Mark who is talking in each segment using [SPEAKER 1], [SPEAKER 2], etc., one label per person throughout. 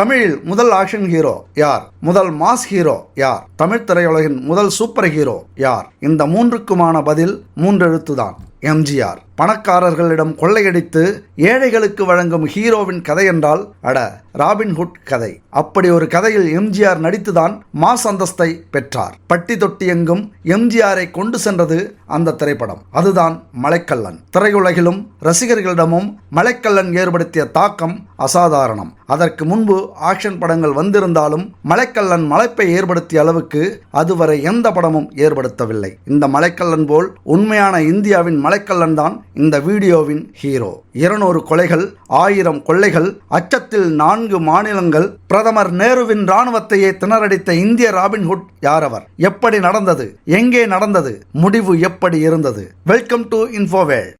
[SPEAKER 1] தமிழில் முதல் action hero யார்? முதல் மாஸ் ஹீரோ யார்? தமிழ் திரையுலகின் முதல் சூப்பர் ஹீரோ யார்? இந்த மூன்றுக்குமான பதில் மூன்றெழுத்துதான். எம்ஜிஆர். பணக்காரர்களிடம் கொள்ளையடித்து ஏழைகளுக்கு வழங்கும் ஹீரோவின் கதை என்றால் அட ராபின்ஹுட் கதை. அப்படி ஒரு கதையில் எம்ஜிஆர் நடித்துதான் மாஸ் அந்தஸ்தை பெற்றார். பட்டி தொட்டி எங்கும் எம்ஜிஆரை கொண்டு சென்றது அந்த திரைப்படம். அதுதான் மலைக்கல்லன். திரையுலகிலும் ரசிகர்களிடமும் மலைக்கல்லன் ஏற்படுத்திய தாக்கம் அசாதாரணம். அதற்கு முன்பு ஆக்ஷன் படங்கள் வந்திருந்தாலும் மலைக்கல்லன் மலைப்பை ஏற்படுத்திய அளவுக்கு அதுவரை எந்த படமும் ஏற்படுத்தவில்லை. இந்த மலைக்கல்லன் போல் உண்மையான இந்தியாவின் மலைக்கல்லன் தான் இந்த வீடியோவின் ஹீரோ. இருநூறு கொலைகள் ஆயிரம் கொள்ளைகள் அச்சத்தில் நான்கு மாநிலங்கள் பிரதமர் நேருவின் ராணுவத்தையே திணறடித்த இந்திய ராபின்ஹுட் யாரவர் எப்படி நடந்தது? எங்கே நடந்தது? முடிவு எப்படி இருந்தது? வெல்கம் டு இன்ஃபோவேல்.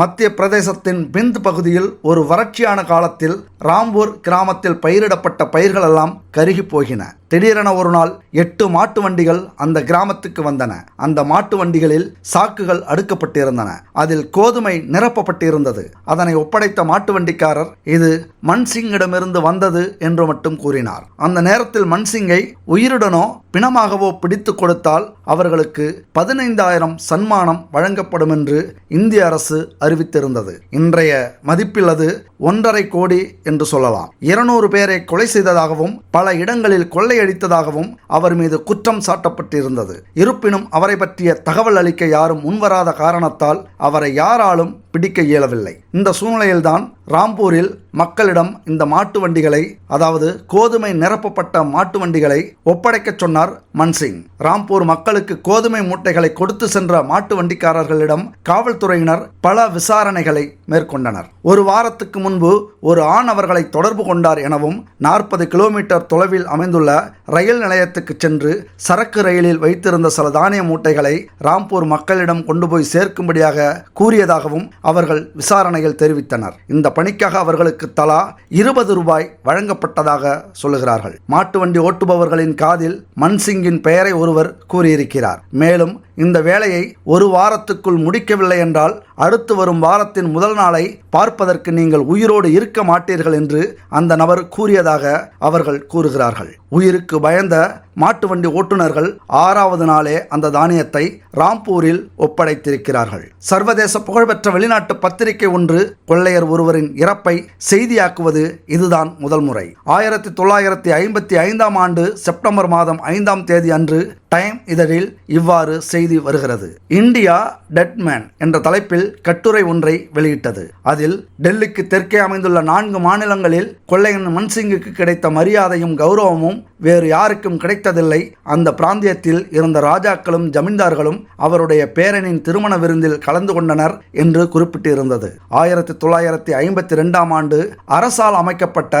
[SPEAKER 1] மத்திய பிரதேசத்தின் பிந்த் பகுதியில் ஒரு வறட்சியான காலத்தில் ராம்பூர் கிராமத்தில் பயிரிடப்பட்ட பயிர்களெல்லாம் கருகி போகின. திடீரென ஒரு நாள் எட்டு மாட்டு வண்டிகள் அந்த கிராமத்துக்கு வந்தன. அந்த மாட்டு வண்டிகளில் சாக்குகள் அடுக்கப்பட்டிருந்தன. அதில் கோதுமை நிரப்பப்பட்டிருந்தது. அதனை ஒப்படைத்த மாட்டு வண்டிக்காரர் இது மன்சிங்கிடமிருந்து வந்தது என்று மட்டும் கூறினார். அந்த நேரத்தில் மன்சிங்கை உயிருடனோ பிணமாகவோ பிடித்து கொடுத்தால் அவர்களுக்கு பதினைந்தாயிரம் சன்மானம் வழங்கப்படும் என்று இந்திய அரசு அறிவித்திருந்தது. இன்றைய மதிப்பில் அது ஒன்றரை கோடி என்று சொல்லலாம். இருநூறு பேரை கொலை செய்ததாகவும் பல இடங்களில் கொள்ளையடித்ததாகவும் அவர் மீது குற்றம் சாட்டப்பட்டிருந்தது. இருப்பினும் அவரை பற்றிய தகவல் அளிக்க யாரும் முன்வராத காரணத்தால் அவரை யாராலும் பிடிக்க இயலவில்லை. இந்த சூழ்நிலையில்தான் ராம்பூரில் மக்களிடம் இந்த மாட்டு வண்டிகளை அதாவது கோதுமை நிரப்பப்பட்ட மாட்டு வண்டிகளை ஒப்படைக்கச் சொன்னார் மன்சிங். ராம்பூர் மக்களுக்கு கோதுமை மூட்டைகளை கொடுத்து சென்ற மாட்டு வண்டிக்காரர்களிடம் காவல்துறையினர் பல விசாரணைகளை மேற்கொண்டனர். ஒரு வாரத்துக்கு முன்பு ஒரு ஆண் அவர்களை தொடர்பு கொண்டார் எனவும் நாற்பது கிலோமீட்டர் தொலைவில் அமைந்துள்ள ரயில் நிலையத்துக்கு சென்று சரக்கு ரயிலில் வைத்திருந்த சில தானிய மூட்டைகளை ராம்பூர் மக்களிடம் கொண்டு போய் சேர்க்கும்படியாக கூறியதாகவும் அவர்கள் விசாரணையில் தெரிவித்தனர். இந்த பணிக்காக அவர்களுக்கு தலா இருபது ரூபாய் வழங்கப்பட்டதாக சொல்லுகிறார்கள். மாட்டு வண்டி ஓட்டுபவர்களின் காதில் மன்சிங்கின் பெயரை ஒருவர் கூறியிருக்கிறார். மேலும் இந்த வேலையை ஒரு வாரத்துக்குள் முடிக்கவில்லை என்றால் அடுத்து வரும் வாரத்தின் முதல் நாளை பார்ப்பதற்கு நீங்கள் உயிரோடு இருக்க மாட்டீர்கள் என்று அந்த நபர் கூறியதாக அவர்கள் கூறுகிறார்கள். உயிருக்கு பயந்த மாட்டு வண்டி ஓட்டுநர்கள் ஆறாவது நாளே அந்த தானியத்தை ராம்பூரில் ஒப்படைத்திருக்கிறார்கள். சர்வதேச புகழ்பெற்ற வெளிநாட்டு பத்திரிகை ஒன்று கொள்ளையர் ஒருவரின் இறப்பை செய்தியாக்குவது இதுதான் முதல் முறை. ஆயிரத்தி தொள்ளாயிரத்தி ஐம்பத்தி ஐந்தாம் ஆண்டு செப்டம்பர் மாதம் ஐந்தாம் தேதி அன்று டைம் இதழில் இவ்வாறு செய்தி வருகிறது. இந்தியா டெட்மேன் என்ற தலைப்பில் கட்டுரை ஒன்றை வெளியிட்டது. அதில் டெல்லிக்கு தெற்கே அமைந்துள்ள நான்கு மாநிலங்களில் கொள்ளையன் மன்சிங்குக்கு கிடைத்த மரியாதையும் கௌரவமும் வேறு யாருக்கும் கிடைத்ததில்லை. அந்த பிராந்தியத்தில் இருந்த ராஜாக்களும் ஜமீன்தார்களும் அவருடைய பேரனின் திருமண விருந்தில் கலந்து கொண்டனர் என்று குறிப்பிட்டிருந்தது. ஆயிரத்தி தொள்ளாயிரத்தி ஐம்பத்தி ரெண்டாம் ஆண்டு அரசால் அமைக்கப்பட்ட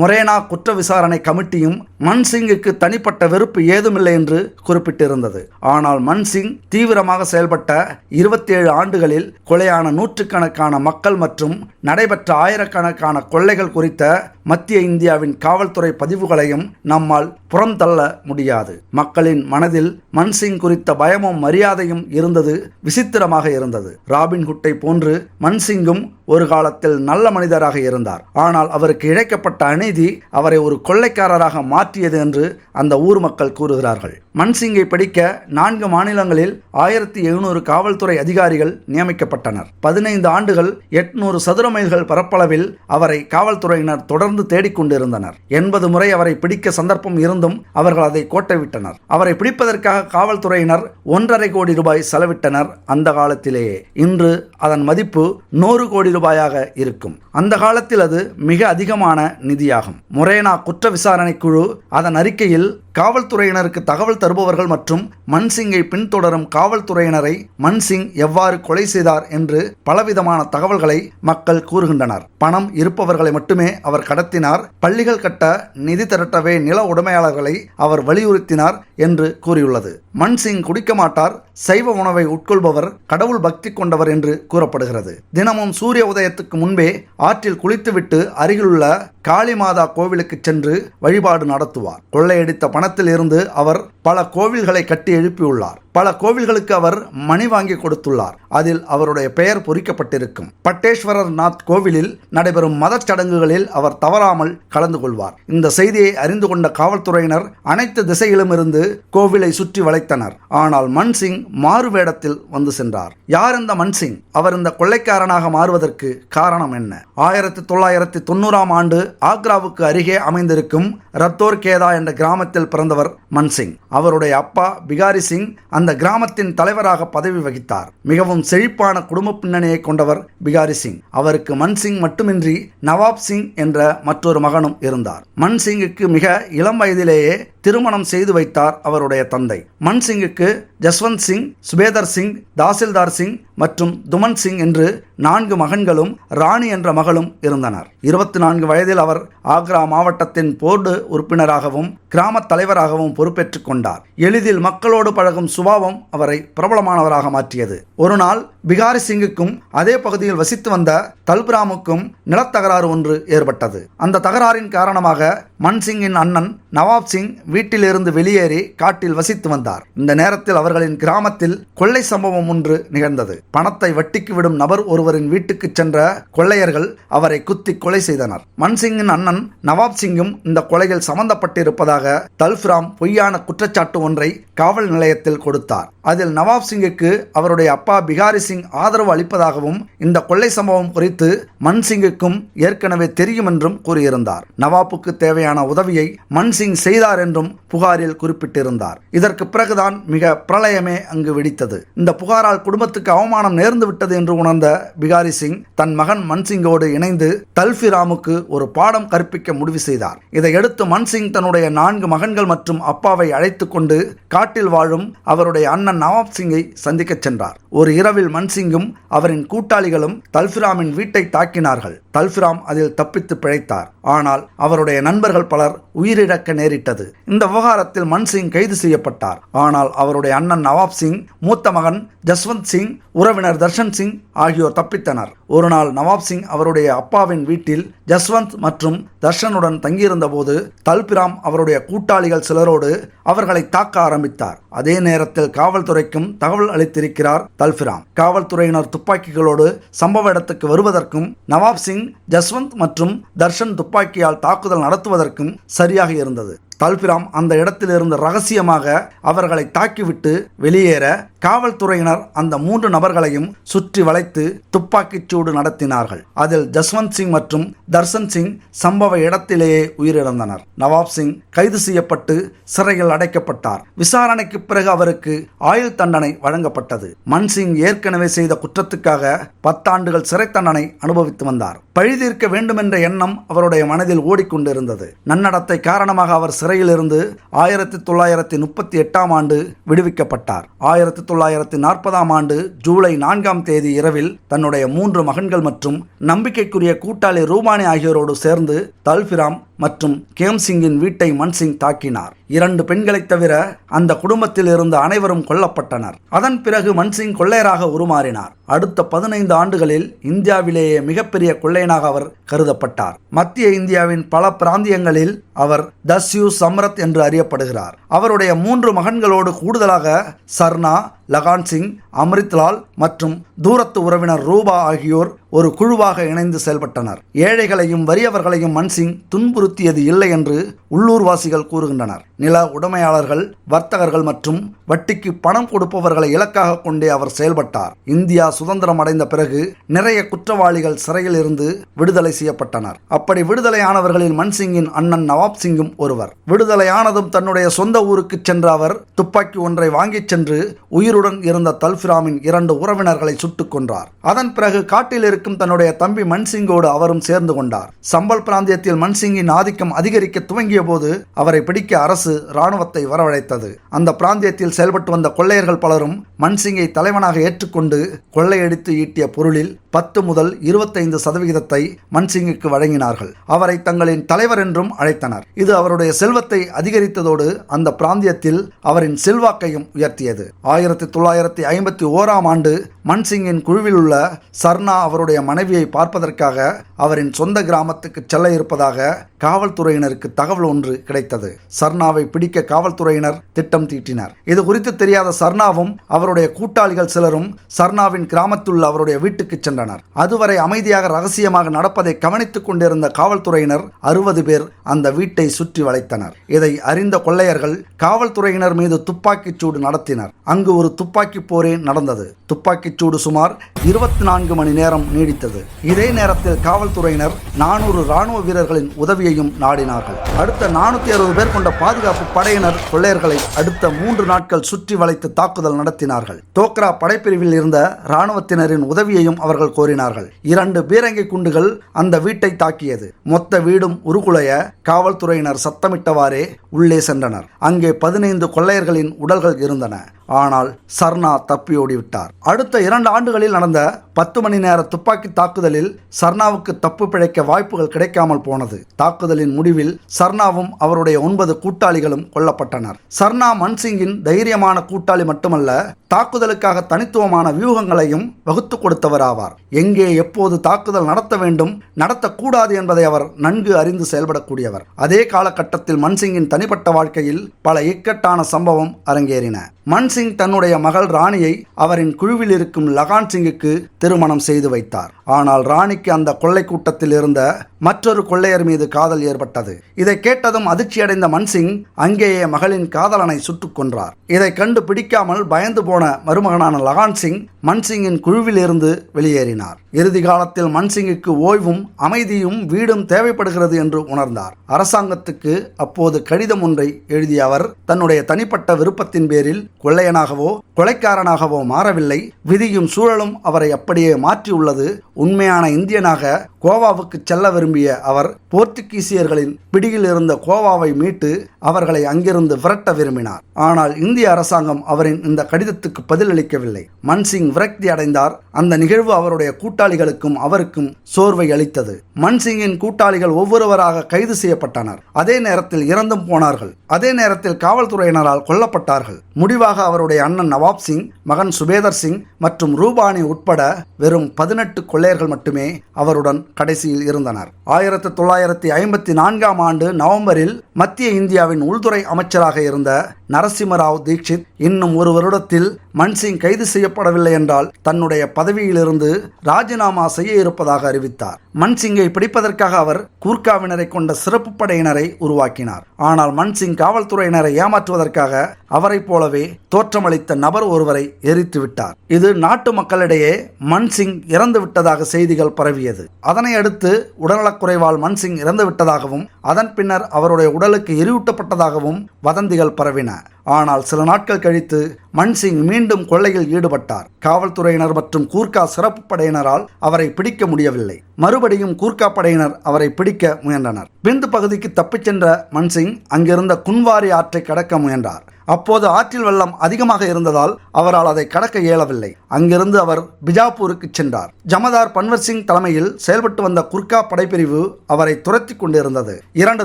[SPEAKER 1] மொரேனா குற்ற விசாரணை கமிட்டியும் மன்சிங்குக்கு தனிப்பட்ட வெறுப்பு ஏதுமில்லை என்று குறிப்பிட்டிருந்தது. ஆனால் மன்சிங் தீவிரமாக செயல்பட்ட இருபத்தி ஏழு ஆண்டுகளில் கொலையான நூற்றுக்கணக்கான மக்கள் மற்றும் நடைபெற்ற ஆயிரக்கணக்கான கொள்ளைகள் குறித்த மத்திய இந்தியாவின் காவல்துறை பதிவுகளையும் நம்மால் புறம் தள்ள முடியாது. மக்களின் மனதில் மன்சிங் குறித்த பயமும் மரியாதையும் இருந்தது விசித்திரமாக இருந்தது. ராபின்ஹுட்டை போன்று மன்சிங்கும் ஒரு காலத்தில் நல்ல மனிதராக இருந்தார். ஆனால் அவருக்கு இழைக்கப்பட்ட அநீதி அவரை ஒரு கொள்ளைக்காரராக மாற்றியது என்று அந்த ஊர் மக்கள் கூறுகிறார்கள். மன்சிங்கை பிடிக்க நான்கு மாநிலங்களில் ஆயிரத்தி எழுநூறு காவல்துறை அதிகாரிகள் நியமிக்கப்பட்டனர். பதினைந்து ஆண்டுகள் எட்நூறு சதுர மைல்கள் பரப்பளவில் அவரை காவல்துறையினர் தொடர்ந்து தேடிக்கொண்டிருந்தனர். எண்பது முறை அவரை பிடிக்க சந்தர்ப்பம் இருந்த இருந்தும் அவர்கள் அதை கோட்டைவிட்டனர். அவரை பிடிப்பதற்காக காவல்துறையினர் ஒன்றரை கோடி ரூபாய் செலவிட்டனர். அந்த காலத்திலேயே இன்று அதன் மதிப்பு நூறு கோடி ரூபாயாக இருக்கும். அந்த காலத்தில் அது மிக அதிகமான நிதியாகும். முரேனா குற்ற விசாரணை குழு அதன் அறிக்கையில் காவல்துறையினருக்கு தகவல் தருபவர்கள் மற்றும் மன்சிங்கை பின்தொடரும் காவல்துறையினரை மன்சிங் எவ்வாறு கொலை செய்தார் என்று பலவிதமான தகவல்களை மக்கள் கூறுகின்றனர். பணம் இருப்பவர்களை மட்டுமே அவர் கடத்தினார். பள்ளிகள் கட்ட நிதி திரட்டவே நில உடைமையாளர்களை அவர் வலியுறுத்தினார் என்று கூறியுள்ளது. மன்சிங் குடிக்க மாட்டார். சைவ உணவை உட்கொள்பவர் கடவுள் பக்தி கொண்டவர் என்று கூறப்படுகிறது. தினமும் சூரிய உதயத்துக்கு முன்பே ஆற்றில் குளித்துவிட்டு அருகிலுள்ள காளிமாதா கோவிலுக்கு சென்று வழிபாடு நடத்துவார். கொள்ளையடித்த பண பணத்திலிருந்து அவர் பல கோவில்களை கட்டி எழுப்பியுள்ளார். பல கோவில்களுக்கு அவர் மணி வாங்கி கொடுத்துள்ளார். அதில் அவருடைய பெயர் பொறிக்கப்பட்டிருக்கும். பட்டேஸ்வரர் நாத் கோவிலில் நடைபெறும் மதச் சடங்குகளில் அவர் தவறாமல் கலந்து கொள்வார். இந்த செய்தியை அறிந்து கொண்ட காவல்துறையினர் அனைத்து திசையிலும் இருந்து கோவிலை சுற்றி வளைத்தனர். ஆனால் மன்சிங் மாறு வேடத்தில் வந்து சென்றார். யார் இந்த மன்சிங்? அவர் இந்த கொள்ளைக்காரனாக மாறுவதற்கு காரணம் என்ன? ஆயிரத்தி தொள்ளாயிரத்தி தொண்ணூறாம் ஆண்டு ஆக்ராவுக்கு அருகே அமைந்திருக்கும் ரத்தோர் கேதா என்ற கிராமத்தில் பிறந்தவர் மன்சிங். அவருடைய அப்பா பிகாரி சிங் அந்த கிராமத்தின் தலைவராக பதவி வகித்தார். மிகவும் செழிப்பான குடும்ப பின்னணியை கொண்டவர் பிகாரி சிங். அவருக்கு மன்சிங் மட்டுமின்றி நவாப் சிங் என்ற மற்றொரு மகனும் இருந்தார். மன்சிங்குக்கு மிக இளம் வயதிலேயே திருமணம் செய்து வைத்தார் அவருடைய தந்தை. மன்சிங்குக்கு ஜஸ்வந்த் சிங் சுபேதர் சிங் தாசில்தார் சிங் மற்றும் துமன் சிங் என்று நான்கு மகன்களும் ராணி என்ற மகளும் இருந்தனர். இருபத்தி நான்கு வயதில் அவர் ஆக்ரா மாவட்டத்தின் போர்டு உறுப்பினராகவும் கிராமத் தலைவராகவும் பொறுப்பேற்றுக் கொண்டார். எளிதில் மக்களோடு பழகும் சுபாவம் அவரை பிரபலமானவராக மாற்றியது. ஒரு நாள் பிகாரி சிங்குக்கும் அதே பகுதியில் வசித்து வந்த தல்பிராமுக்கும் நிலத்தகராறு ஒன்று ஏற்பட்டது. அந்த தகராறின் காரணமாக மன்சிங்கின் அண்ணன் நவாப் சிங் வீட்டிலிருந்து வெளியேறி காட்டில் வசித்து வந்தார். இந்த நேரத்தில் அவர்களின் கிராமத்தில் கொள்ளை சம்பவம் ஒன்று நிகழ்ந்தது. பணத்தை வட்டிக்கு விடும் நபர் ஒருவரின் வீட்டுக்கு சென்ற கொள்ளையர்கள் அவரை குத்தி கொலை செய்தனர். மன்சிங்கின் அண்ணன் நவாப் சிங்கும் இந்த கொலையில் சம்பந்தப்பட்டிருப்பதாக தல்ஃபிராம் பொய்யான குற்றச்சாட்டு ஒன்றை காவல் நிலையத்தில் கொடுத்தார். அதில் நவாப் சிங்குக்கு அவருடைய அப்பா பிகாரி சிங் ஆதரவு அளிப்பதாகவும் இந்த கொள்ளை சம்பவம் குறித்து மன்சிங்குக்கும் ஏற்கனவே தெரியும் என்றும் கூறியிருந்தார். நவாப்புக்கு தேவையான உதவியை மன்சிங் செய்தார் என்றும் புகாரில் குறிப்பிட்டிருந்தார். இதற்கு பிறகுதான் மிக பிரளயமே அங்கு வெடித்தது. இந்த புகாரால் குடும்பத்துக்கு அவமானம் நேர்ந்து விட்டது என்று உணர்ந்த பிகாரி சிங் தன் மகன் மன்சிங்கோடு இணைந்து தல்ஃபிராமுக்கு ஒரு பாடம் கற்பிக்க முடிவு செய்தார். இதையடுத்து மன்சிங் தன்னுடைய நான்கு மகன்கள் மற்றும் அப்பாவை அழைத்து கொண்டு காட்டில் வாழும் அவருடைய அண்ணன் நவாப் சிங்கை சந்திக்கச் சென்றார். ஒரு இரவில் மன்சிங்கும் அவரின் கூட்டாளிகளும் தல்ஃபிராமின் வீட்டை தாக்கினார்கள். தல்ஃபிராம் அதில் தப்பித்து பிழைத்தார். ஆனால் அவருடைய நண்பர்கள் பலர் உயிரிழக்க நேரிட்டது. இந்த விவகாரத்தில் மன்சிங் கைது செய்யப்பட்டார். ஆனால் அவருடைய அண்ணன் நவாப் சிங் மூத்த மகன் ஜஸ்வந்த் சிங் உறவினர் தர்ஷன் சிங் ஆகியோர் தப்பித்தனர். ஒரு நாள் நவாப் சிங் அவருடைய அப்பாவின் வீட்டில் ஜஸ்வந்த் மற்றும் தர்ஷனுடன் தங்கியிருந்த போது தல்பிராம் அவருடைய கூட்டாளிகள் சிலரோடு அவர்களை தாக்க ஆரம்பித்தார். அதே நேரத்தில் காவல்துறைக்கும் தகவல் அளித்திருக்கிறார் தல்பிராம். காவல்துறையினர் துப்பாக்கிகளோடு சம்பவ இடத்துக்கு வருவதற்கும் நவாப் சிங் ஜஸ்வந்த் மற்றும் தர்ஷன் துப்பாக்கியால் தாக்குதல் நடத்துவதற்கும் சரியாக இருந்தது. தல்பிராம் அந்த இடத்திலிருந்து ரகசியமாக அவர்களை தாக்கிவிட்டு வெளியேற காவல்துறையினர் அந்த மூன்று நபர்களையும் சுற்றி வளைத்து துப்பாக்கிச் சூடு நடத்தினார்கள். அதில் ஜஸ்வந்த் சிங் மற்றும் தர்சன் சிங் சம்பவ இடத்திலேயே உயிரிழந்தனர். நவாப் சிங் கைது செய்யப்பட்டு சிறையில் அடைக்கப்பட்டார். விசாரணைக்கு பிறகு அவருக்கு ஆயுள் தண்டனை வழங்கப்பட்டது. மன்சிங் ஏற்கனவே செய்த குற்றத்துக்காக பத்தாண்டுகள் சிறை தண்டனை அனுபவித்து வந்தார். பழிதீர்க்க வேண்டுமென்ற எண்ணம் அவருடைய மனதில் ஓடிக்கொண்டிருந்தது. நன்னடத்தை காரணமாக அவர் சிறையிலிருந்து ஆயிரத்தி தொள்ளாயிரத்தி முப்பத்தி எட்டாம் ஆண்டு விடுவிக்கப்பட்டார். ஆயிரத்தி தொள்ளாயிரத்து நாற்பதாம் ஆண்டு ஜூலை நான்காம் தேதி இரவில் தன்னுடைய மூன்று மகன்கள் மற்றும் நம்பிக்கைக்குரிய கூட்டாளி ரூபானி ஆகியோரோடு சேர்ந்து தல்பிராம் மற்றும் கேம்சிங்கின் வீட்டை மன்சிங் தாக்கினார். இரண்டு பெண்களைத் தவிர அந்த குடும்பத்தில் இருந்த அனைவரும் கொல்லப்பட்டனர். அதன் பிறகு மன்சிங் கொள்ளையராக உருமாறினார். அடுத்த பதினைந்து ஆண்டுகளில் இந்தியாவிலேயே மிகப்பெரிய கொள்ளையனாக அவர் கருதப்பட்டார். மத்திய இந்தியாவின் பல பிராந்தியங்களில் அவர் தஸ்யூ சம்ரத் என்று அறியப்படுகிறார். அவருடைய மூன்று மகன்களோடு கூடுதலாக சர்னா லகான் சிங் அம்ரித்லால் மற்றும் தூரத்து உறவினர் ரூபா ஆகியோர் ஒரு குழுவாக இணைந்து செயல்பட்டனர். ஏழைகளையும் வறியவர்களையும் மன்சிங் துன்புறுத்தியது இல்லை என்று உள்ளூர்வாசிகள் கூறுகின்றனர். நில உடைமையாளர்கள் வர்த்தகர்கள் மற்றும் வட்டிக்கு பணம் கொடுப்பவர்களை இலக்காக கொண்டே அவர் செயல்பட்டார். இந்தியா சுதந்திரம் அடைந்த பிறகு நிறைய குற்றவாளிகள் சிறையில் இருந்து விடுதலை செய்யப்பட்டனர். அப்படி விடுதலையானவர்களில் மன்சிங்கின் அண்ணன் நவாப் சிங்கும் ஒருவர். விடுதலையானதும் தன்னுடைய சொந்த ஊருக்கு சென்ற அவர் துப்பாக்கி ஒன்றை வாங்கிச் சென்று உயிருடன் இருந்த தல்பிராமின் இரண்டு உறவினர்களை சுட்டுக் கொன்றார். அதன் பிறகு காட்டில் இருக்கும் தன்னுடைய தம்பி மன்சிங்கோடு அவரும் சேர்ந்து கொண்டார். சம்பல் பிராந்தியத்தில் மன்சிங்கின் ஆதிக்கம் அதிகரிக்க துவங்கிய போது அவரை பிடிக்க அரசு இராணுவத்தை வரவழைத்தது. அந்த பிராந்தியத்தில் செயல்பட்டு வந்த கொள்ளையர்கள் பலரும் மன்சிங்கை தலைவனாக ஏற்றுக்கொண்டு கொள்ளையடித்து ஈட்டிய பொருளில் பத்து முதல் இருபத்தைந்து சதவிகிதத்தை மன்சிங்குக்கு வழங்கினார்கள். அவரை தங்களின் தலைவர் என்றும் அழைத்தனர். இது அவருடைய செல்வத்தை அதிகரித்ததோடு அந்த பிராந்தியத்தில் அவரின் செல்வாக்கையும் உயர்த்தியது. ஆயிரத்தி தொள்ளாயிரத்தி ஐம்பத்தி ஓராம் ஆண்டு மன்சிங்கின் குழுவில் உள்ள சர்னா அவருடைய மனைவியை பார்ப்பதற்காக அவரின் சொந்த கிராமத்துக்கு செல்ல இருப்பதாக காவல்துறையினருக்கு தகவல் ஒன்று கிடைத்தது. சர்னாவை பிடிக்க காவல்துறையினர் திட்டம் தீட்டினர். இது குறித்து தெரியாத சர்னாவும் அவருடைய கூட்டாளிகள் சிலரும் சர்னாவின் கிராமத்துள்ள அவருடைய வீட்டுக்கு சென்றனர். அதுவரை அமைதியாக ரகசியமாக நடப்பதை கவனித்துக் கொண்டிருந்த காவல்துறையினர் அறுபது பேர் அந்த வீட்டை சுற்றி வளைத்தனர். இதை அறிந்த கொள்ளையர்கள் காவல்துறையினர் மீது துப்பாக்கிச் சூடு நடத்தினர். அங்கு ஒரு துப்பாக்கி போரே நடந்தது. துப்பாக்கிச் சூடு சுமார் இருபத்தி நான்கு மணி நேரம் நீடித்தது. இதே நேரத்தில் காவல்துறையினர் நானூறு ராணுவ வீரர்களின் உதவியையும் நாடினார்கள். அடுத்த நானூத்தி அறுபது பேர் கொண்ட பாதுகாப்பு படையினர் கொள்ளையர்களை அடுத்த மூன்று நாட்கள் சுற்றி வளைத்து தாக்குதல் நடத்தினார்கள். தோக்ரா படைப்பிரிவில் இருந்த ராணுவத்தினரின் உதவியையும் அவர்கள் கோரினார்கள். இரண்டு பீரங்கி குண்டுகள் அந்த வீட்டை தாக்கியது. மொத்த வீடும் உருகுலைய காவல்துறையினர் சத்தமிட்டவாறே உள்ளே சென்றனர். அங்கே பதினைந்து கொள்ளையர்களின் உடல்கள் இருந்தன. ஆனால் சர்ணா தப்பியோடிவிட்டார் அடுத்த இரண்டு ஆண்டுகளில் நடந்த பத்து மணி நேர துப்பாக்கி தாக்குதலில் சர்ணாவுக்கு தப்பு பிழைக்க வாய்ப்புகள் கிடைக்காமல் போனது. தாக்குதலின் முடிவில் சர்ணாவும் அவருடைய ஒன்பது கூட்டாளிகளும் கொல்லப்பட்டனர். சர்ணா மன்சிங்கின் தைரியமான கூட்டாளி மட்டுமல்ல தாக்குதலுக்காக தனித்துவமான வியூகங்களையும் வகுத்து கொடுத்தவராவார். எங்கே எப்போது தாக்குதல் நடத்த வேண்டும் நடத்தக்கூடாது என்பதை அவர் நன்கு அறிந்து செயல்படக்கூடியவர். அதே காலகட்டத்தில் மன்சிங்கின் தனிப்பட்ட வாழ்க்கையில் பல இக்கட்டான சம்பவம் அரங்கேறின. மன்சிங் தன்னுடைய மகள் ராணியை அவரின் குழுவில் இருக்கும் லகான் சிங்குக்கு திருமணம் செய்து வைத்தார். ஆனால் ராணிக்கு அந்த கொள்ளை கூட்டத்தில் இருந்த மற்றொரு கொள்ளையர் மீது காதல் ஏற்பட்டது. இதை கேட்டதும் அதிர்ச்சியடைந்த மன்சிங் அங்கேயே மகளின் காதலனை சுட்டுக் கொன்றார். இதை கண்டு பிடிக்காமல் பயந்து போன மருமகனான லகான் சிங் மன்சிங்கின் குழுவில் இருந்து வெளியேறினார். இறுதி காலத்தில் மன்சிங்குக்கு ஓய்வும் அமைதியும் வீடும் தேவைப்படுகிறது என்று உணர்ந்தார். அரசாங்கத்துக்கு அப்போது கடிதம் ஒன்றை எழுதிய அவர் தன்னுடைய தனிப்பட்ட விருப்பத்தின் பேரில் கொள்ளையனாகவோ கொலைக்காரனாகவோ மாறவில்லை. விதியும் சூழலும் அவரை அப்படியே மாற்றியுள்ளது. உண்மையான இந்தியனாக கோவாவுக்கு செல்ல விரும்பிய அவர் போர்த்துகீசியர்களின் பிடியில் இருந்த கோவாவை மீட்டு அவர்களை அங்கிருந்து விரட்ட விரும்பினார். ஆனால் இந்திய அரசாங்கம் அவரின் இந்த கடிதத்துக்கு பதிலளிக்கவில்லை. மன்சிங் விரக்தி அடைந்தார். அந்த நிகழ்வு அவருடைய கூட்டாளிகளுக்கும் அவருக்கும் சோர்வை அளித்தது. மன்சிங்கின் கூட்டாளிகள் ஒவ்வொருவராக கைது செய்யப்பட்டனர். அதே நேரத்தில் இறந்தும் போனார்கள். அதே நேரத்தில் காவல்துறையினரால் கொல்லப்பட்டார்கள். முடிவாக அவருடைய அண்ணன் நவாப் சிங் மகன் சுபேதர் சிங் மற்றும் ரூபானி உட்பட வெறும் பதினெட்டு கொள்ளையர்கள் மட்டுமே அவருடன் கடைசியில் இருந்தனர். ஆயிரத்தி தொள்ளாயிரத்தி ஐம்பத்தி நான்காம் ஆண்டு நவம்பரில் மத்திய இந்தியாவின் உள்துறை அமைச்சராக இருந்த நரசிம்மராவ் தீட்சித் இன்னும் ஒரு வருடத்தில் மன்சிங் கைது செய்யப்படவில்லை என்றால் தன்னுடைய பதவியிலிருந்து ராஜினாமா செய்ய இருப்பதாக அறிவித்தார். மன்சிங்கை பிடிப்பதற்காக அவர் கூர்காவினரை கொண்ட சிறப்பு படையினரை உருவாக்கினார். ஆனால் மன்சிங் காவல்துறையினரை ஏமாற்றுவதற்காக அவரைப் போலவே தோற்றமளித்த நபர் ஒருவரை எரித்து விட்டார். இது நாட்டு மக்களிடையே மன்சிங் இறந்து விட்டதாக செய்திகள் பரவியது. அதனை அடுத்து உடல்நலக்குறைவால் மன்சிங் இறந்து விட்டதாகவும் அதன் பின்னர் அவருடைய உடலுக்கு எரியூட்டப்பட்டதாகவும் வதந்திகள் பரவின. ஆனால் சில நாட்கள் கழித்து மன்சிங் மீண்டும் கொள்ளையில் ஈடுபட்டார். காவல்துறையினர் மற்றும் கூர்கா சிறப்பு படையினரால் அவரை பிடிக்க முடியவில்லை. மறுபடியும் கூர்கா படையினர் அவரை பிடிக்க முயன்றனர். பிந்து பகுதிக்கு தப்பிச் சென்ற மன்சிங் அங்கிருந்த குன்வாரி ஆற்றை கடக்க முயன்றார். அப்போது ஆற்றில் வெள்ளம் அதிகமாக இருந்ததால் அவரால் அதை கடக்க இயலவில்லை. அங்கிருந்து அவர் பிஜாப்பூருக்கு சென்றார். ஜமதார் பன்வர் சிங் தலைமையில் செயல்பட்டு வந்த குர்கா படைப்பிரிவு அவரை துரத்தி கொண்டிருந்தது. இரண்டு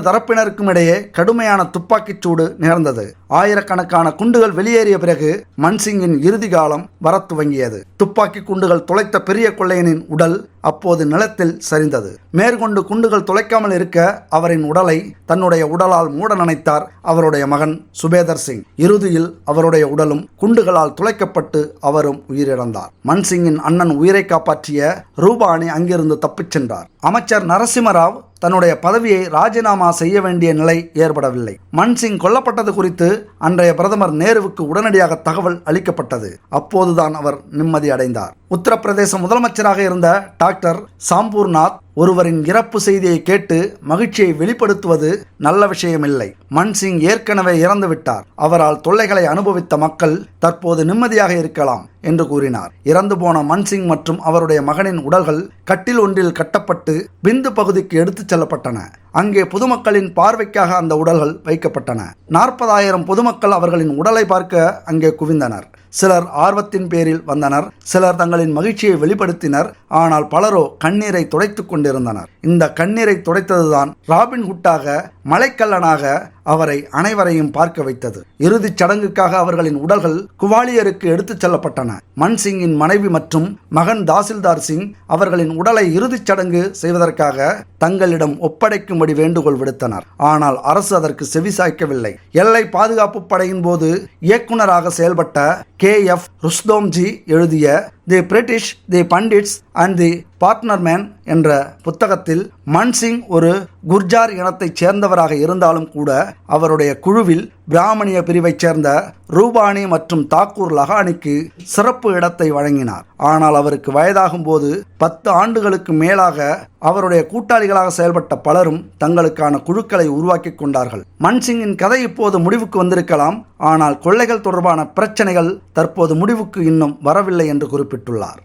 [SPEAKER 1] தரப்பினருக்கும் இடையே கடுமையான துப்பாக்கிச் சூடு நிகழ்ந்தது. ஆயிரக்கணக்கான குண்டுகள் வெளியேறிய பிறகு மன்சிங்கின் இறுதி காலம் வரத் துவங்கியது. துப்பாக்கி குண்டுகள் துளைத்த பெரிய கொள்ளையனின் உடல் அப்போது நிலத்தில் சரிந்தது. மேற்கொண்டு குண்டுகள் துளைக்காமல் இருக்க அவரின் உடலை தன்னுடைய உடலால் மூட நினைத்தார் அவருடைய மகன் சுபேதர் சிங். இறுதியில் அவருடைய உடலும் குண்டுகளால் துளைக்கப்பட்டு அவரும் உயிரிழந்தார். மன்சிங்கின் அண்ணன் உயிரை காப்பாற்றிய ரூபானி அங்கிருந்து தப்பிச் சென்றார். அமைச்சர் நரசிம்மராவ் தன்னுடைய பதவியை ராஜினாமா செய்ய வேண்டிய நிலை ஏற்படவில்லை. மன்சிங் கொல்லப்பட்டது குறித்து அன்றைய பிரதமர் நேருவுக்கு உடனடியாக தகவல் அளிக்கப்பட்டது. அப்போதுதான் அவர் நிம்மதி அடைந்தார். உத்தரப்பிரதேச முதலமைச்சராக இருந்த டாக்டர் சாம்பூர்நாத் ஒருவரின் இறப்பு செய்தியை கேட்டு மகிழ்ச்சியை வெளிப்படுத்துவது நல்ல விஷயமில்லை. மன்சிங் ஏற்கனவே இறந்துவிட்டார். அவரால் தொல்லைகளை அனுபவித்த மக்கள் தற்போது நிம்மதியாக இருக்கலாம் என்று கூறினார். இறந்து போன மன்சிங் மற்றும் அவருடைய மகனின் உடல்கள் கட்டில் ஒன்றில் கட்டப்பட்டு பிந்து பகுதிக்கு எடுத்துச் செல்லப்பட்டன. அங்கே பொதுமக்களின் பார்வைக்காக அந்த உடல்கள் வைக்கப்பட்டன. நாற்பதாயிரம் பொதுமக்கள் அவர்களின் உடலை பார்க்க அங்கே குவிந்தனர். சிலர் ஆர்வத்தின் பேரில் வந்தனர் சிலர் தங்களின் மகிழ்ச்சியை வெளிப்படுத்தினர் ஆனால் பலரோ கண்ணீரை துடைத்துக் கொண்டிருந்தனர். இந்த கண்ணீரை துடைத்ததுதான் ராபின் ஹுட்டாக மலைக்கல்லனாக அவரை அனைவரையும் பார்க்க வைத்தது. இறுதிச் சடங்குக்காக அவர்களின் உடல்கள் குவாலியருக்கு எடுத்துச் செல்லப்பட்டன. மன்சிங்கின் மனைவி மற்றும் மகன் தாசில்தார் சிங் அவர்களின் உடலை இறுதிச் சடங்கு செய்வதற்காக தங்களிடம் ஒப்படைக்கும்படி வேண்டுகோள் விடுத்தனர். ஆனால் அரசு அதற்கு செவிசாய்க்கவில்லை எல்லை பாதுகாப்பு படையின் போது இயக்குனராக செயல்பட்ட கே எஃப் ருஸ்தோம்ஜி எழுதிய the British the bandits and the bordermen என்ற புத்தகத்தில் மன்சிங் ஒரு குர்ஜார் இனத்தைச் சேர்ந்தவராக இருந்தாலும் கூட அவருடைய குழுவில் பிராமணிய பிரிவைச் சேர்ந்த ரூபானி மற்றும் தாக்கூர் லஹானிக்கு சிறப்பு இடத்தை வழங்கினார். ஆனால் அவருக்கு வயதாகும் போது பத்து ஆண்டுகளுக்கு மேலாக அவருடைய கூட்டாளிகளாக செயல்பட்ட பலரும் தங்களுக்கான குழுக்களை உருவாக்கி கொண்டார்கள். மன்சிங்கின் கதை இப்போது முடிவுக்கு வந்திருக்கலாம். ஆனால் கொள்ளைகள் தொடர்பான பிரச்சனைகள் தற்போது முடிவுக்கு இன்னும் வரவில்லை என்று குறிப்பிட்டுள்ளார்.